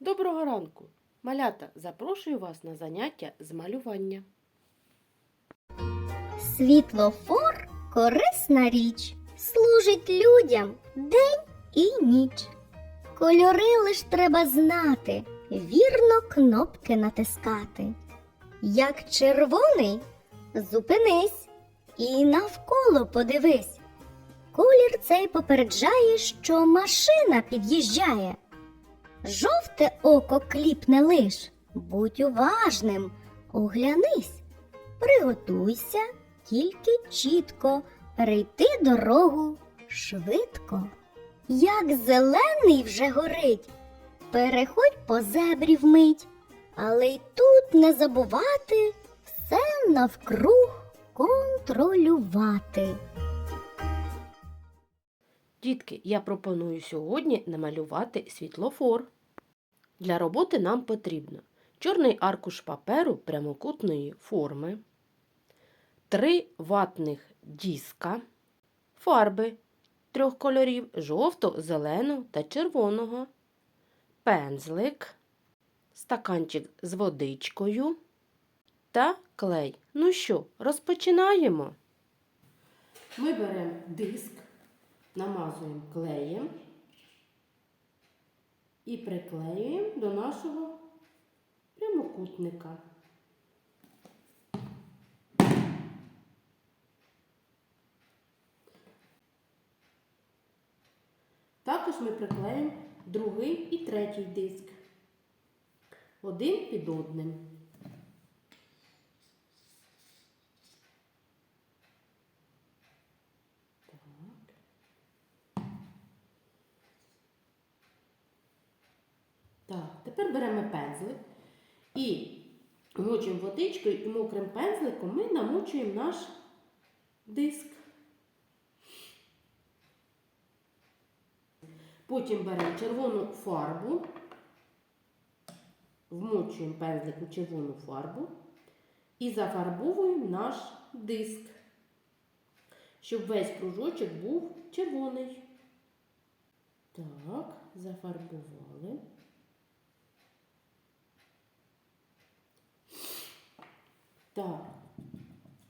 Доброго ранку! Малята, запрошую вас на заняття з малювання. Світлофор корисна річ, служить людям день і ніч. Кольори лиш треба знати, вірно кнопки натискати. Як червоний, зупинись і навколо подивись. Колір цей попереджає, що машина під'їжджає. Жовте око кліпне лиш, будь уважним, оглянись. Приготуйся тільки чітко перейти дорогу швидко. Як зелений вже горить, переходь по зебрі вмить, але й тут не забувати все навкруг контролювати. Дітки, я пропоную сьогодні намалювати світлофор. Для роботи нам потрібно чорний аркуш паперу прямокутної форми, три ватних диска, фарби трьох кольорів жовто, зеленого та червоного, пензлик, стаканчик з водичкою та клей. Ну що, розпочинаємо. Ми беремо диск, намазуємо клеєм і приклеюємо до нашого прямокутника. Також ми приклеїмо другий і третій диск. Один під одним. Так, тепер беремо пензлик і мочуємо водичкою і мокрим пензликом ми намочуємо наш диск. Потім беремо червону фарбу, вмочуємо пензлик у червону фарбу і зафарбовуємо наш диск, щоб весь кружочок був червоний. Так, зафарбували. Так,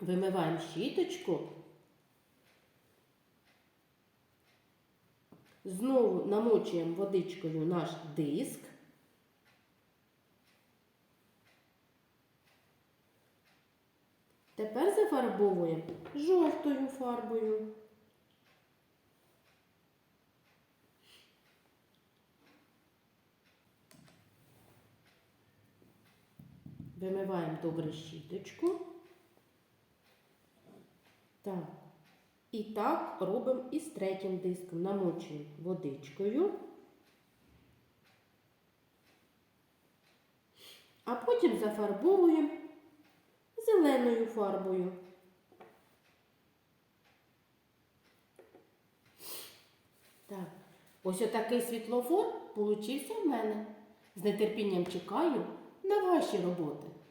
вимиваємо щіточку. Знову намочуємо водичкою наш диск. Тепер зафарбовуємо жовтою фарбою. Вимиваємо добре щіточку. Так. І так робимо і з третім диском. Намочуємо водичкою. А потім зафарбовуємо зеленою фарбою. Так, ось отакий світлофор получився в мене. З нетерпінням чекаю на ваші роботи.